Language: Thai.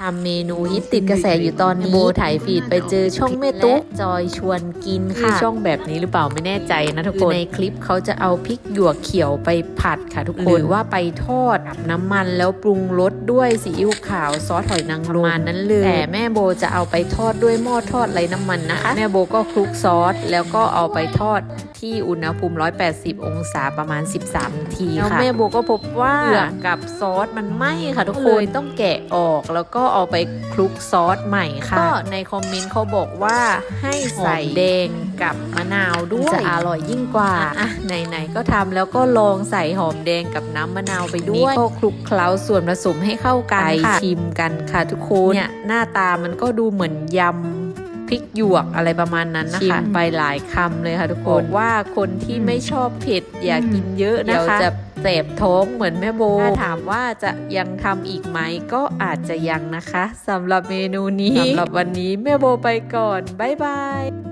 ทำเมนูฮิตติดกระแสอยู่ตอนนี้โบถ่ายฟีดไปเจอช่องแม่ตุ๊กจอยชวนกินค่ะช่องแบบนี้หรือเปล่าไม่แน่ใจนะทุกคนในคลิปเขาจะเอาพริกหยวกเขียวไปผัดค่ะทุกคนหรือว่าไปทอดกับน้ำมันแล้วปรุงรสด้วยซีอิ๊วขาวซอสหอยนางรมประมาณนั้นเลยแต่แม่โบจะเอาไปทอดด้วยหม้อทอดไร้น้ำมันนะคะ แม่โบก็คลุกซอสแล้วก็เอาไปทอด ที่อุณหภูมิ 180 องศาประมาณ 13นาทีค่ะแล้วแม่โบก็พบว่าเผือกกับซอสมันไหม้ค่ะทุกคนต้องแกะออกแล้วก็เอาไปคลุกซอสใหม่ค่ะก็ในคอมเมนต์เขาบอกว่าให้ใส่แดงกับมะนาวด้วยจะอร่อยยิ่งกว่าอะไหนๆก็ทำแล้วก็ลองใส่หอมแดงกับน้ำมะนาวไปด้วยก็คลุกเคล้าส่วนผสมให้เข้ากันค่ะชิมกันค่ะทุกคนเนี่ยหน้าตามันก็ดูเหมือนยำ พริกหยวกอะไรประมาณนั้นนะคะชิมไปหลายคำเลยค่ะทุกคนว่าคนที่ไม่ชอบเผ็ดอย่ากินเยอะนะคะเดี๋ยวจะเสบท้องเหมือนแม่โบ ถ้าถามว่าจะยังทำอีกไหมก็อาจจะยังนะคะสำหรับเมนูนี้สำหรับวันนี้แม่โบไปก่อน บ๊ายบาย